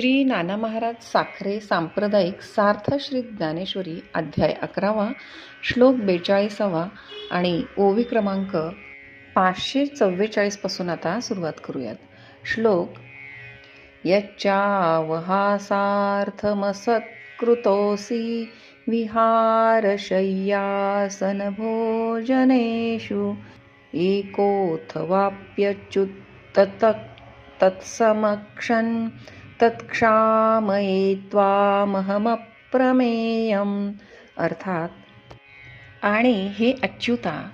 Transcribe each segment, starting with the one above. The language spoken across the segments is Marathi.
श्री नाना महाराज साखरे सांप्रदायिक सार्थ श्री ज्ञानेश्वरी अध्याय अकरावा श्लोक बेचाळीसावा आणि ओवी क्रमांक पाचशे चव्वेचाळीसपासून आता सुरुवात करूयात. श्लोक यच्चावहासार्थमसत्कृतोऽसि विहारशय्यासनभोजनेषु एकोऽथवाप्यच्युत तत्समक्षन् तत्क्षामये त्वामहमप्रमेयम् अर्थात. आणि हे अच्युता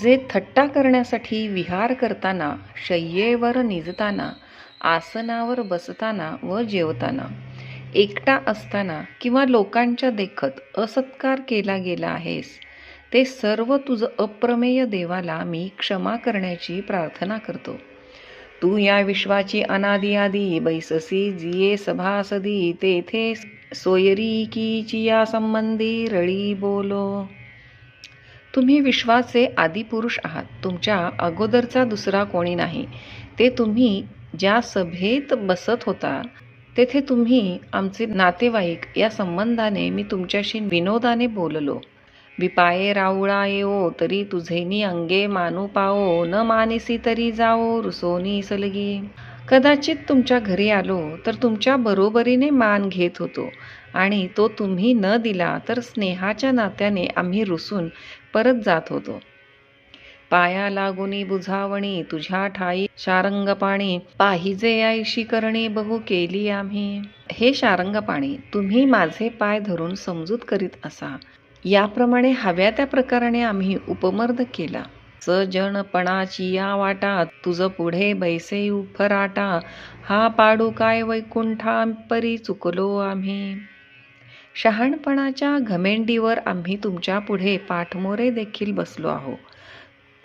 जे थट्टा करण्यासाठी विहार करताना शय्येवर निजताना आसनावर बसताना व जेवताना एकटा असताना किंवा लोकांच्या देखत असत्कार केला गेला आहेस ते सर्व तुझं अप्रमेय देवाला मी क्षमा करण्याची प्रार्थना करतो. तू या विश्वाची अनादी आदी बैससी जिये सभासदी तेथे सोयरीकीची या संबंधी रळी बोलो. तुम्ही विश्वाचे आदिपुरुष आहात. तुमच्या अगोदरचा दुसरा कोणी नाही. ते तुम्ही ज्या सभेत बसत होता तेथे तुम्ही आमचे नातेवाईक या संबंधाने मी तुमच्याशी विनोदाने बोललो. विपाये राऊळा येओ तरी तुझेनी अंगे मानू पाओ न मानिसी तरी जाओ रुसोनी सलगी. कदाचित तुमच्या घरी आलो तर तुमच्या बरोबरीने मान घेत होतो. आणि तो तुम्ही न दिला तर स्नेहाच्या नात्याने आम्ही रुसून परत जात होतो. पाया लागुनी बुझावणी तुझ्या ठाई शारंगपाणी पाहिजे आईशी करणे बहु केली आम्ही. हे शारंगपाणी तुम्ही माझे पाय धरून समजूत करीत असा. याप्रमाणे हव्या त्या प्रकाराने आम्ही उपमर्द केला. सजणपणाची या वाटा तुझ पुढे बैसे उफराटा हा पाडू काय वैकुंठा परी चुकलो आम्ही. शहाणपणाच्या घमेंडीवर आम्ही तुमच्यापुढे पाठमोरे देखील बसलो आहो.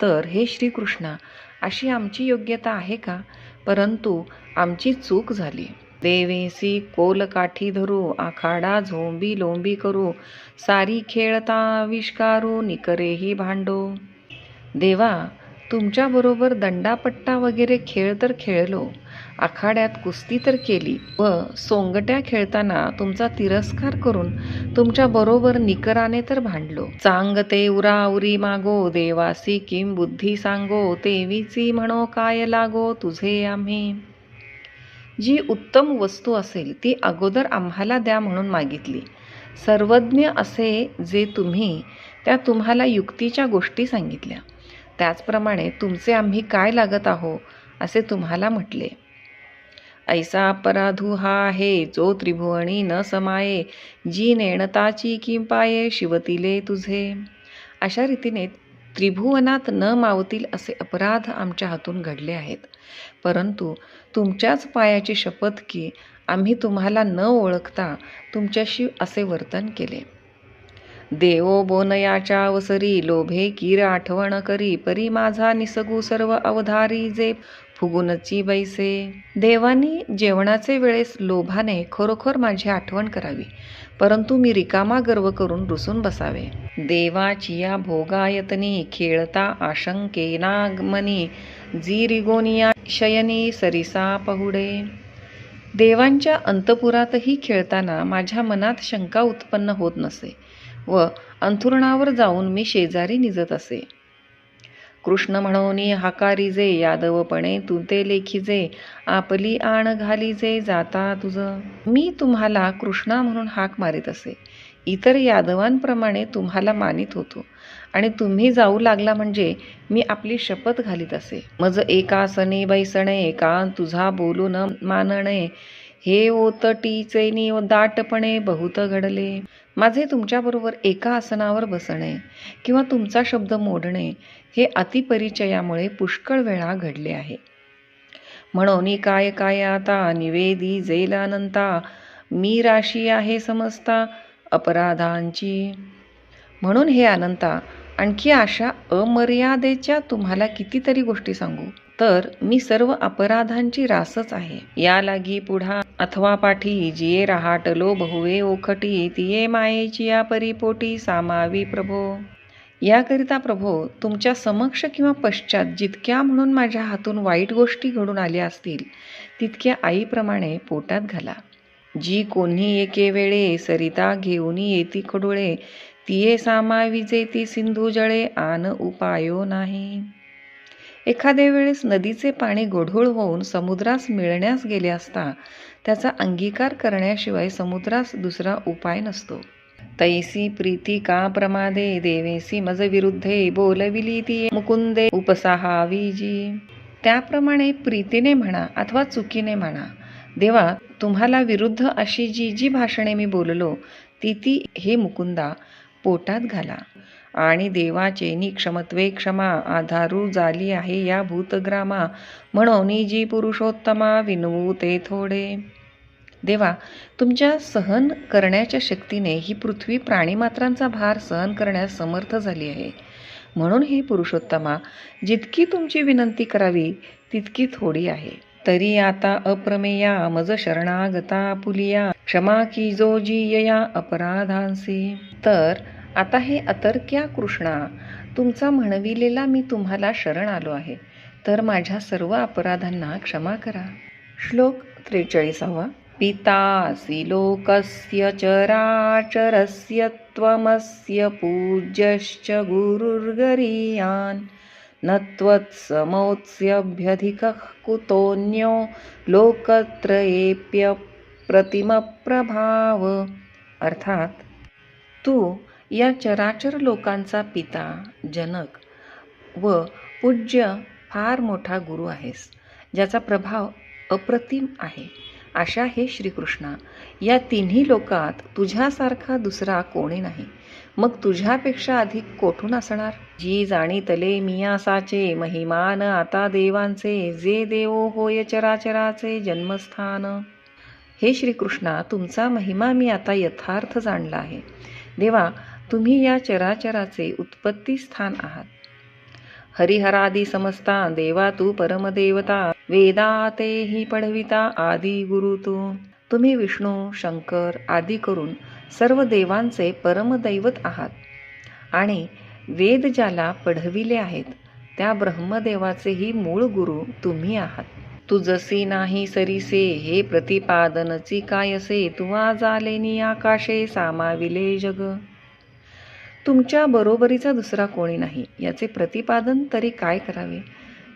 तर हे श्रीकृष्णा अशी आमची योग्यता आहे का? परंतु आमची चूक झाली. देवेसी कोलकाठी धरू आखाडा झोंबी लोंबी करू सारी खेळता आविष्कारू निकरेही भांडो. देवा तुमच्याबरोबर दंडापट्टा वगैरे खेळ तर खेळलो आखाड्यात कुस्ती तर केली व सोंगट्या खेळताना तुमचा तिरस्कार करून तुमच्याबरोबर निकराने तर भांडलो. चांग ते मागो देवासी किम बुद्धी सांगो तेवीची म्हणो काय लागो तुझे आम्ही. जी उत्तम वस्तू असेल ती अगोदर आम्हाला द्या म्हणून मागितली. सर्वज्ञ असे जे तुम्ही त्या तुम्हाला युक्तीच्या गोष्टी सांगितल्या. त्याचप्रमाणे तुमचे आम्ही काय लागत आहो असे तुम्हाला म्हटले. ऐसा अपराधू हा आहे जो त्रिभुवनी न समाये जी नेणताची किंपाये शिवतिले तुझे. अशा रीतीने त्रिभुवनात न मावतील असे अपराध आमच्या हातून घडले आहेत. परंतु तुमच्याच पायाची शपथ की आम्ही तुम्हाला न ओळखता तुमच्याशी असे वर्तन केले. देवो बोनयाच्या अवसरी लोभे कीर आठवण करी परी माझा निसगू सर्व अवधारी जे फुगुनची बैसे. देवानी जेवणाचे वेळेस लोभाने खरोखर माझी आठवण करावी. परंतु मी रिकामा गर्व करून रुसून बसावे. देवाची या भोगायतनी खेळता आशंकेनागमनी जी रिगोनिया शयनी सरिसा पहुडे. देवांच्या अंतपुरातही खेळताना माझ्या मनात शंका उत्पन्न होत नसे व अंथुरणावर जाऊन मी शेजारी निजत असे. कृष्ण म्हणोनी हाकारीजे यादवपणे तू ते लेखीजे आपली आण घालीजे जाता तुझं. मी तुम्हाला कृष्णा म्हणून हाक मारित असे. इतर यादवांप्रमाणे तुम्हाला मानित होतो. आणि तुम्ही जाऊ लागला म्हणजे मी आपली शपथ घालीत असे. मज एकासने बैसणे का तुझा बोलू न मानणे. हे ओतटीचे नि दाटपणे बहुत घडले. माझे तुमच्याबरोबर एका आसनावर बसणे किंवा तुमचा शब्द मोडणे हे अतिपरिचयामुळे पुष्कळ वेळा घडले आहे. म्हणून काय काय आता निवेदी जेलानंता मी राशी आहे समजता अपराधांची. म्हणून हे अनंता आणखी अशा अमर्यादेच्या तुम्हाला कितीतरी गोष्टी सांगू. तर मी सर्व अपराधांची रासच आहे. या लागी पुढा अथवा पाठी जिये रहाटलो बहुवे ओखटी तिये मायेची या परिपोटी सामावी प्रभो. याकरिता प्रभो तुमच्या समक्ष किंवा पश्चात जितक्या म्हणून माझ्या हातून वाईट गोष्टी घडून आल्या असतील तितक्या आईप्रमाणे पोटात घाला. जी कोणी एके वेळे सरिता घेऊन येती खडुळे तिये सामाविजे ती सिंधू जळे आन उपायो नाही. एखाद्या वेळेस नदीचे पाणी गोढूळ होऊन समुद्रास मिळण्यास गेले असता त्याचा अंगीकार करण्याशिवाय समुद्रास दुसरा उपाय नसतो. तैसी प्रीती का प्रमादे देवेसी मज विरुद्धे बोलविली ती मुकुंदे उपसाहावीजी त्याप्रमाणे प्रीतीने म्हणा अथवा चुकीने म्हणा देवा तुम्हाला विरुद्ध अशी जी जी भाषणे मी बोललो ती ती हे मुकुंदा पोटात घाला. आणि देवाचे निक्षमत्वे क्षमा आधारू झाली आहे या भूतग्रामा. म्हणून जी पुरुषोत्तमा विनवू ते थोडे. देवा तुमच्या सहन करण्याच्या शक्तीने ही पृथ्वी प्राणीमात्रांचा भार सहन करण्यास समर्थ झाली आहे. म्हणून ही पुरुषोत्तमा जितकी तुमची विनंती करावी तितकी थोडी आहे. तरी आता अप्रमेया मज शरणागता पुलिया. क्षमा की जो जीयया अपराधांसी. तर आता हे अतर्क्या कृष्णा तुमचा म्हणविलेला मी तुम्हाला शरण आलो आहे. तर माझ्या सर्व अपराधांना क्षमा करा. श्लोक त्रेचाळीसावा. पितासि लोकस्य चराचरस्य त्वमस्य पूज्यश्च गुरुर्गरीयान्। न त्वत्समोत्स्यभ्यधिकः कुतोऽन्यो लोकत्रयेऽप्यप्रतिमप्रभाव अर्थात तू या चराचर लोकांचा पिता जनक व पूज्य फार मोठा गुरु आहेस ज्याचा प्रभाव अप्रतिम आहे. अशा हे श्रीकृष्णा या तिन्ही लोकात तुझ्यासारखा दुसरा कोणी नाही. मग तुझ्यापेक्षा अधिक कोठून असणार? जी जाणीतले मियासाचे महिमान आता देवांचे जे देवो होय चराचराचे जन्मस्थान. हे श्रीकृष्णा तुमचा महिमा मी आता यथार्थ जाणला आहे. देवा तुम्ही या चराचराचे उत्पत्ती स्थान आहात. हरिहरादी समजता देवा तू परमदेवता वेदा तेही पढविता आदी गुरु तू. तुम्ही विष्णू शंकर आदी करून सर्व देवांचे परमदैवत आहात. आणि वेद ज्याला पढविले आहेत त्या ब्रह्मदेवाचेही मूळ गुरु तुम्ही आहात. तू जसी नाही सरीसे हे प्रतिपादनची कायसे तुवा जालेनी आकाशे सामाविले जग. तुमच्या बरोबरीचा दुसरा कोणी नाही. याचे प्रतिपादन तरी काय करावे?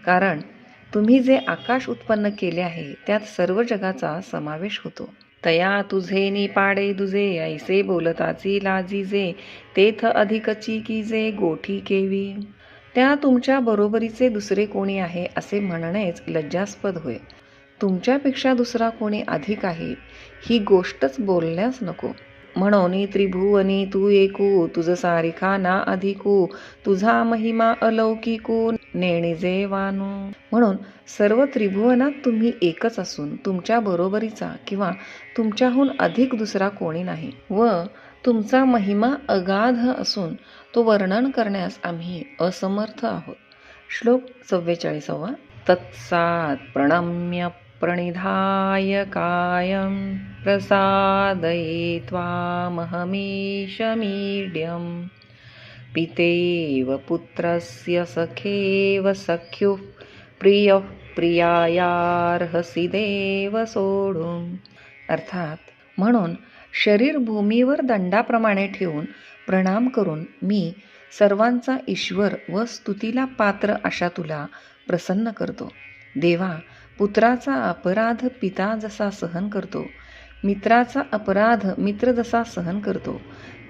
कारण तुम्ही जे आकाश उत्पन्न केले आहे त्यात सर्व जगाचा समावेश होतो. तया तुझे नि पाडे दुजे ऐसे बोलताची लाजीजे तेथ अधिकची की जे गोठी केवी. त्या तुमच्या बरोबरीचे दुसरे कोणी आहे असे म्हणणेच लज्जास्पद होय. तुमच्यापेक्षा दुसरा कोणी अधिक आहे ही गोष्टच बोलण्यास नको. म्हणोनी त्रिभुवनी तू एकू तुझ सारिखा ना अधिकू तुझा महिमा अलौकिकू नेणिजे वानू म्हणून सर्व त्रिभुवनात तुम्ही एकच असून तुमच्या बरोबरीचा किंवा तुमच्याहून अधिक दुसरा कोणी नाही व तुमचा महिमा अगाध असून तो वर्णन करण्यास आम्ही असमर्थ आहोत. श्लोक चव्वेचाळीसावा तत्सात प्रणम्य प्रणिधाय कायं प्रसादये त्वामहमीशमीड्यं पितेव पुत्रस्य सखेव सख्युः प्रियः प्रियायार्हसि देव सोडून अर्थात म्हणून शरीर भूमीवर दंडाप्रमाणे ठेवून प्रणाम करून मी सर्वांचा ईश्वर व स्तुतीला पात्र अशा तुला प्रसन्न करतो. देवा पुत्राचा अपराध पिता जसा सहन करतो मित्राचा अपराध मित्र जसा सहन करतो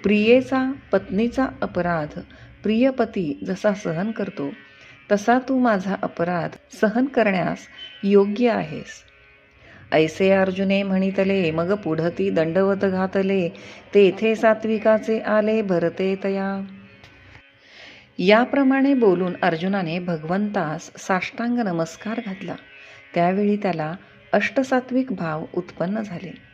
प्रियेचा पत्नीचा अपराध प्रियपती जसा सहन करतो तसा तू माझा अपराध सहन करण्यास योग्य आहेस. ऐसे अर्जुने म्हणितले मग पुढती दंडवत घातले तेथे सात्विकाचे आले भरते तया. याप्रमाणे बोलून अर्जुनाने भगवंतास साष्टांग नमस्कार घातला. त्यावेळी त्याला अष्टसात्विक भाव उत्पन्न झाले.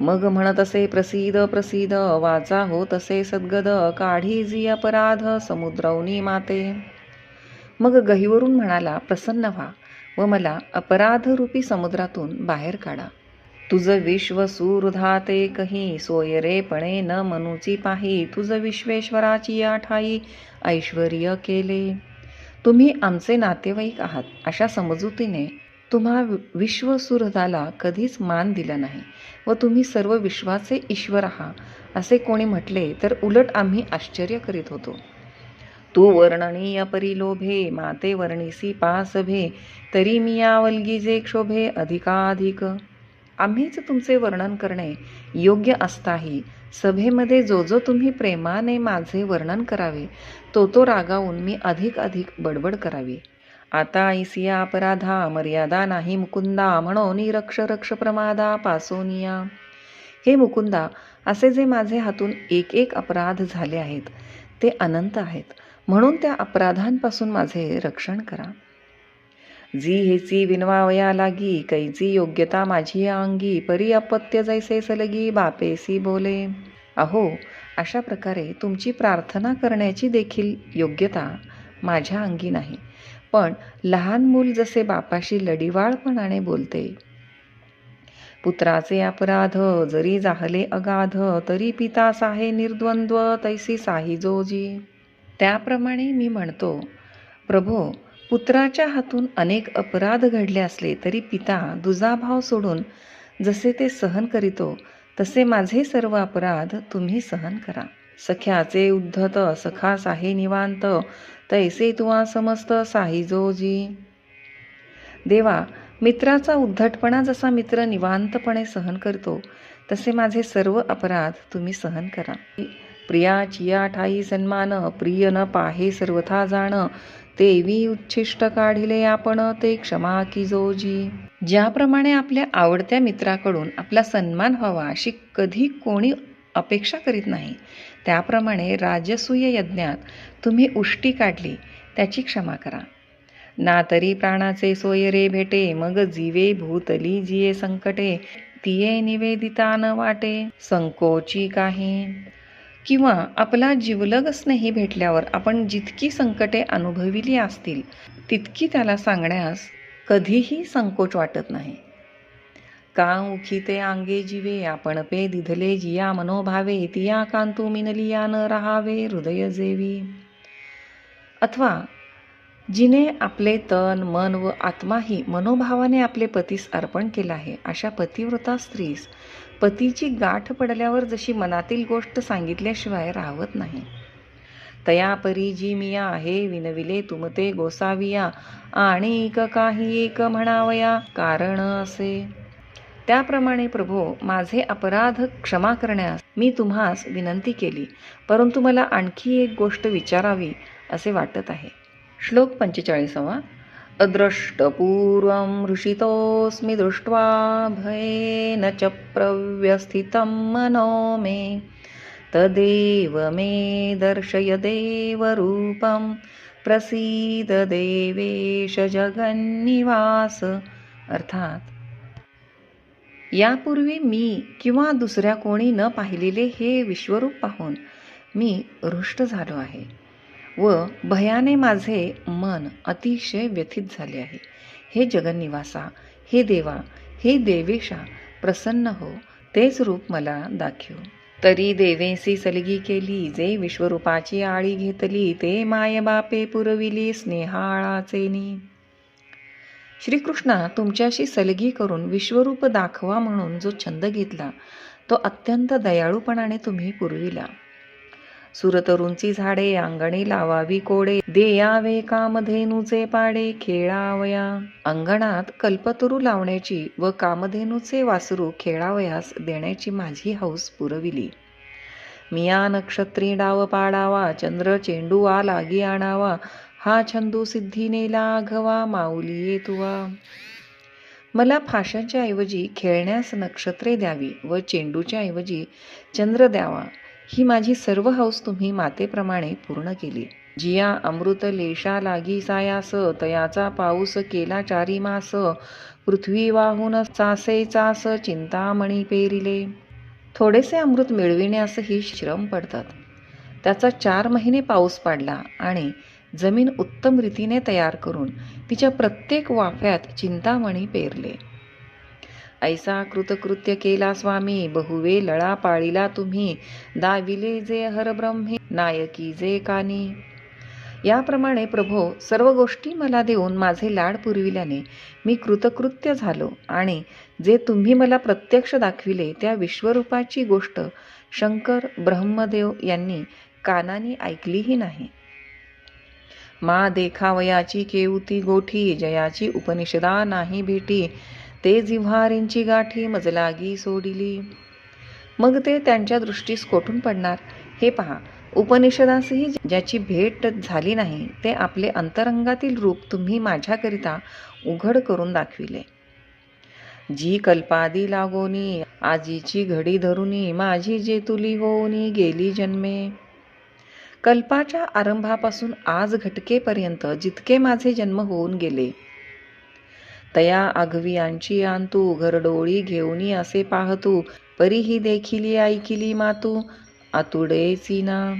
मग म्हणत असे प्रसिद प्रसिद वाचा हो तसे सद्गद काढी जी अपराध समुद्रवनी माते. मग गहीवरून म्हणाला प्रसन्न व्हा व मला अपराधरूपी समुद्रातून बाहेर काढा. तुझं विश्व सुरधाते कही सोयरेपणे न मनुची पाही. तुझ विश्वेश्वराची या ठाई ऐश्वर्य केले. तुम्ही आमचे नातेवाईक आहात. अशा समजुतीने तुम्हा विश्वसुरधाला कधीच मान दिला नाही व तुम्ही सर्व विश्वाचे ईश्वर आहात असे कोणी म्हटले तर उलट आम्ही आश्चर्य करीत होतो. तू वर्णनीय परिलोभे माते वर्णिसी पासभे तरी मी या क्षोभे अधिकाधिक. आम्हीच तुमचे वर्णन करणे योग्य असताही सभेमध्ये जो जो तुम्ही प्रेमाने माझे वर्णन करावे तो तो रागावून मी अधिक अधिक बडबड करावी. आता ऐसिया अपराधा मर्यादा नाही मुकुंदा म्हणून निरक्ष रक्ष प्रमादा पासोनिया हे मुकुंदा असे जे माझे हातून एक एक अपराध झाले आहेत ते अनंत आहेत. म्हणून त्या अपराधांपासून माझे रक्षण करा. जी हेची विनवावया लागी कैची योग्यता माझी अंगी परी अपत्य जैसे सलगी बापेसी बोले. अहो अशा प्रकारे तुमची प्रार्थना करण्याची देखील योग्यता माझ्या अंगी नाही. पण लहान मूल जसे बापाशी लढीवाळपणाने बोलते. पुत्राचे अपराध जरी जाहले अगाध तरी पिता साहे निर्द्वंद्व तैसी साही जोजी. त्याप्रमाणे मी म्हणतो प्रभो पुत्राच्या हातून अनेक अपराध घडले असले तरी पिता दुजाभाव सोडून जसे ते सहन करीतो तसे माझे सर्व अपराध तुम्ही सहन करा. सख्याचे उद्धत सखा साहे निवांत तैसे तुवा समस्त साहिजोजी देवा मित्राचा उद्धटपणा जसा मित्र निवांतपणे सहन करतो तसे माझे सर्व अपराध तुम्ही सहन करा. प्रिया चिया ठाई सन्मान प्रिय न पाहे सर्वथा जाण तेवी उच्छिष्ट काढिले आपण ते क्षमा की जोजी ज्याप्रमाणे आपल्या आवडत्या मित्राकडून आपला सन्मान व्हावा अशी कधी कोणी अपेक्षा करीत नाही. त्याप्रमाणे राजसूय यज्ञात तुम्ही उष्टी काढली त्याची क्षमा करा. ना तरी प्राणाचे सोयरे भेटे मग जीवे भूतली जिये संकटे तिये निवेदिता न वाटे संकोची काही. किंवा आपला जिवलग स्नेही भेटल्यावर आपण जितकी संकटे अनुभविली असतील तितकी त्याला सांगण्यास कधीही संकोच वाटत नाही. का उखिते आंगे जिवे आपण पे दिधले जिया मनोभावे तिया कांतू मिनलिया न राहावे हृदय जेवी. अथवा जिने आपले तन मन व आत्माही मनोभावाने आपले पतीस अर्पण केलं आहे अशा पतिव्रता स्त्रीस पतीची गाठ पडल्यावर जशी मनातील गोष्ट सांगितल्याशिवाय राहत नाही. तया परी जी मिया आहे विनविले तुमते गोसाविया आणि एक काही एक म्हणावया कारण असे. त्याप्रमाणे प्रभो माझे अपराध क्षमा करण्यास मी तुम्हास विनंती केली परंतु मला आणखी एक गोष्ट विचारावी असे वाटत आहे. श्लोक पंचेचाळीसावा. अदृष्टपूर्वं हृषितोऽस्मि दृष्ट्वा भयेन च प्रव्यस्थितं मनो मे। तदेव मे दर्शय देवरूपं प्रसीद देवेश जगन्निवास। अर्थात यापूर्वी मी किंवा दुसऱ्या कोणी न पाहिलेले हे विश्वरूप पाहून मी रुष्ट झालो आहे व भयाने माझे मन अतिशय व्यथित झाले आहे. हे जगन्निवासा हे देवा हे देवेशा प्रसन्न हो तेच रूप मला दाखव. तरी देवेसी सलगी केली जे विश्वरूपाची आळी घेतली ते माय बापे पुरविली स्नेहाळाचेनी श्रीकृष्णा तुमच्याशी सलगी करून विश्वरूप दाखवा म्हणून जो छंद घेतला तो अत्यंत दयाळूपणाने तुम्ही पुरविला. सुरतरुंची झाडे अंगणी लावावी कोडे देयावे कामधेनूचे पाडे खेळावया. अंगणात कल्पतरू लावण्याची व कामधेनूचे वासरू खेळावयास देण्याची माझी हौस पुरविली. मिया नक्षत्री डाव पाडावा चंद्र चेंडू आ लागी आणावा हा छंदू सिद्धीने लाघवा माऊली येतुवा. मला फाशांच्या ऐवजी खेळण्यास नक्षत्रे द्यावी व चेंडूच्या ऐवजी चंद्र द्यावा ही माझी सर्व हौस तुम्ही मातेप्रमाणे पूर्ण केली. जिया अमृत लेशा लागी सायास तयाचा पाऊस केला चारी मास पृथ्वी वाहून चासे चास चिंतामणी पेरिले. थोडेसे अमृत मिळविण्यासही श्रम पडतात. त्याचा चार महिने पाऊस पडला आणि जमीन उत्तम रीतीने तयार करून तिच्या प्रत्येक वाफ्यात चिंतामणी पेरले. ऐसा कृतकृत्य केला स्वामी बहुवे लळा पाळीला तुम्ही दाविले जे हरब्रह्मी नायकी जे कानी. याप्रमाणे प्रभो सर्व गोष्टी मला देऊन माझे लाड पुरविल्याने मी कृतकृत्य झालो आणि जे तुम्ही मला प्रत्यक्ष दाखविले त्या विश्वरूपाची गोष्ट शंकर ब्रह्मदेव यांनी कानाने ऐकलीही नाही. मा देखावयाची केवती गोठी जयाची उपनिषदा नाही भेटी. ते जिव्हारींची गाठी मजलागी सोडिली. मग ते त्यांच्या दृष्टीस कोठून पडणार? हे पहा. उपनिषदासही ज्याची भेट झाली नाही ते आपले अंतरंगातील रूप तुम्ही माझ्याकरिता उघड करून दाखविले. जी कल्पादी लागोनी आजीची घडी धरुनी माझी जे तुली होऊनी गेली जन्मे. कल्पाच्या आरंभापासून आज घटकेपर्यंत जितके माझे जन्म होऊन गेले. तया आघवियांची आणतू घरडोळी घेऊनी असे पाहतू परीही देखिली ऐकिली मातू आतुडे सीना.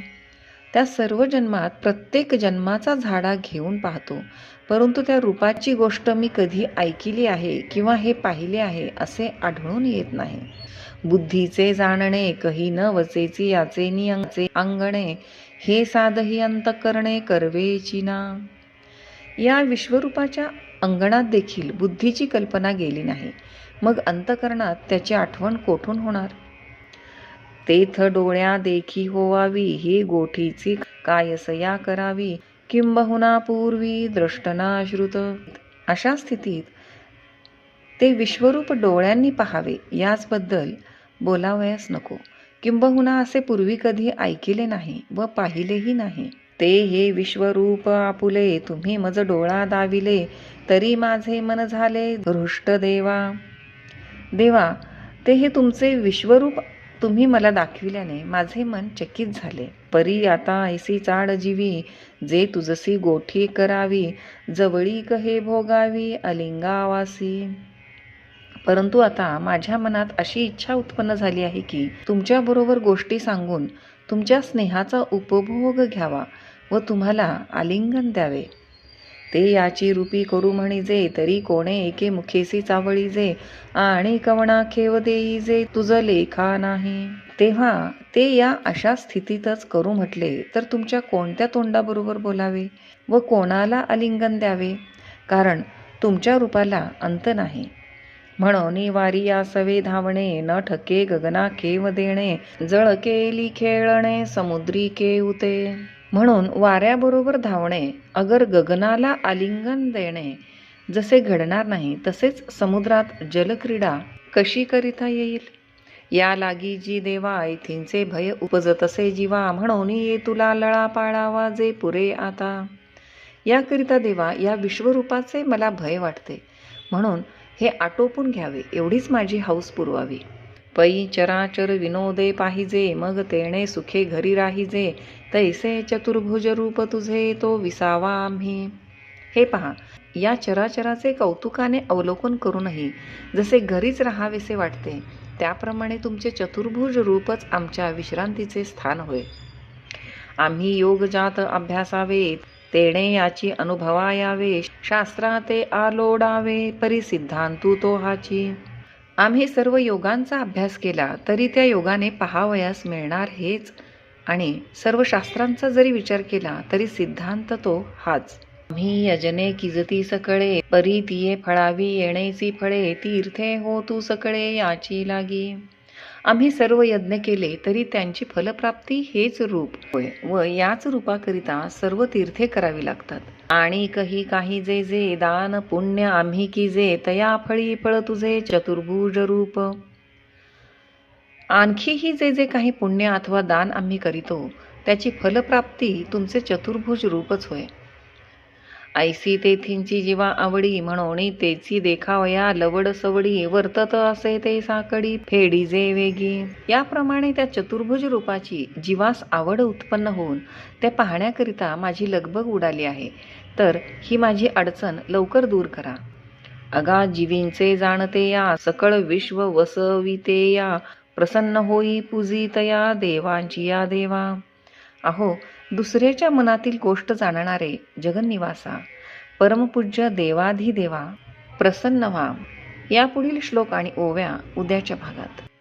त्या सर्व जन्मात प्रत्येक जन्माचा झाडा घेऊन पाहतो परंतु त्या रूपाची गोष्ट मी कधी ऐकिली आहे किंवा हे पाहिले आहे असे आढळून येत नाही. बुद्धीचे जाणणे कही न वचेची याचे नियंचे अंगणे हे साधही अंतकरणे करवेची ना. या विश्वरूपाच्या अंगणात देखील बुद्धीची कल्पना गेली नाही. मग अंतकरणात त्याची आठवण कोठून होणार? तेथ डोळ्या देखी होवावी ही गोठीची कायसया करावी किंबहुना पूर्वी द्रष्टनाश्रुत अशा स्थितीत ते विश्वरूप डोळ्यांनी पहावे याचबद्दल बोलावयास नको. किंबहुना असे पूर्वी कधी ऐकिले नाही व पाहिलेही नाही. ते हे विश्वरूप आपुले तुम्ही मज डोळा दाविले तरी माझे मन झाले हृष्ट देवा. देवा ते हे तुमचे विश्वरूप तुम्ही मला दाखविल्याने माझे मन चकित झाले. परी आता ऐसी चाड जीवी जे तुझसी गोठी करावी जवळी कहे भोगावी अलिंगावासी. परंतु आता माझ्या मनात अशी इच्छा उत्पन्न झाली आहे की तुमच्याबरोबर गोष्टी सांगून तुमच्या स्नेहाचा उपभोग घ्यावा व तुम्हाला आलिंगन द्यावे. ते याची रूपी करू म्हणिजे तरी कोणे एके मुखेसी चावळीजे आणि कवणा खेव देईजे तुझं लेखा नाही. तेव्हा ते या अशा स्थितीतच करू म्हटले तर तुमच्या कोणत्या तोंडाबरोबर बोलावे व कोणाला आलिंगन द्यावे? कारण तुमच्या रूपाला अंत नाही. म्हणून वारी सवे धावणे न ठके गगना केव देणे जळ केली खेळणे समुद्री केवते म्हणून वाऱ्याबरोबर धावणे अगर गगनाला आलिंगन देणे जसे घडणार नाही तसेच समुद्रात जलक्रीडा कशी करिता येईल? या लागी जी देवा इथिंचे भय उपजतसे जीवा म्हणून ये तुला लळा पाळावा जे पुरे आता. याकरिता देवा या विश्वरूपाचे मला भय वाटते. म्हणून हे आटोपून घ्यावे एवढीच माझी हौस पुरवावी. पै चराचर विनोदे पाहिजे मग तेणे सुखे घरी राहिजे तैसे चतुर्भुज रूप तुझे तो विसावा आम्ही. हे पहा या चराचराचे कौतुकाने अवलोकन करूनही जसे घरीच राहावेसे वाटते त्याप्रमाणे तुमचे चतुर्भुज रूपच आमच्या विश्रांतीचे स्थान होय. आम्ही योगजात अभ्यासावे तेणे याची अनुभवा यावे शास्त्रा ते आलोडावे परिसिद्धांतू तो हाची आम्ही सर्व योगांचा अभ्यास केला तरी त्या योगाने पहावयास मिळणार हेच. आणि सर्व शास्त्रांचा जरी विचार केला तरी सिद्धांत तो हाच. आम्ही यजने किजती सकळे परी तिये फळावी येणेची फळे तीर्थे हो तू सकळे याची लागी. आम्ही सर्व यज्ञ केले तरी त्यांची फलप्राप्ती हेच रूप होय व याच रूपाकरिता सर्व तीर्थे करावी लागतात. आणि कही काही जे जे दान पुण्य आम्ही की जे तया फळी फळ तुझे चतुर्भुज रूप. आणखीही जे जे काही पुण्य अथवा दान आम्ही करीतो त्याची फलप्राप्ती तुमचे चतुर्भुज रूपच होय. ऐसी तेथींची जीवा आवडी म्हणून तेची देखावया लवड सवडी वर्तत असे ते साकडी फेडीजे वेगी. याप्रमाणे त्या चतुर्भुज रूपाची जीवास आवड उत्पन्न होऊन त्या पाहण्याकरिता माझी लगबग उडाली आहे. तर ही माझी अडचण लवकर दूर करा. अगा जीवींचे जाणते या सकळ विश्व वसविते या प्रसन्न होई पूजितया देवांची या देवा. अहो दुसऱ्याच्या मनातील गोष्ट जाणणारे जगन्निवासा परमपूज्य देवाधिदेवा प्रसन्न व्हा. यापुढील श्लोक आणि ओव्या उद्याच्या भागात.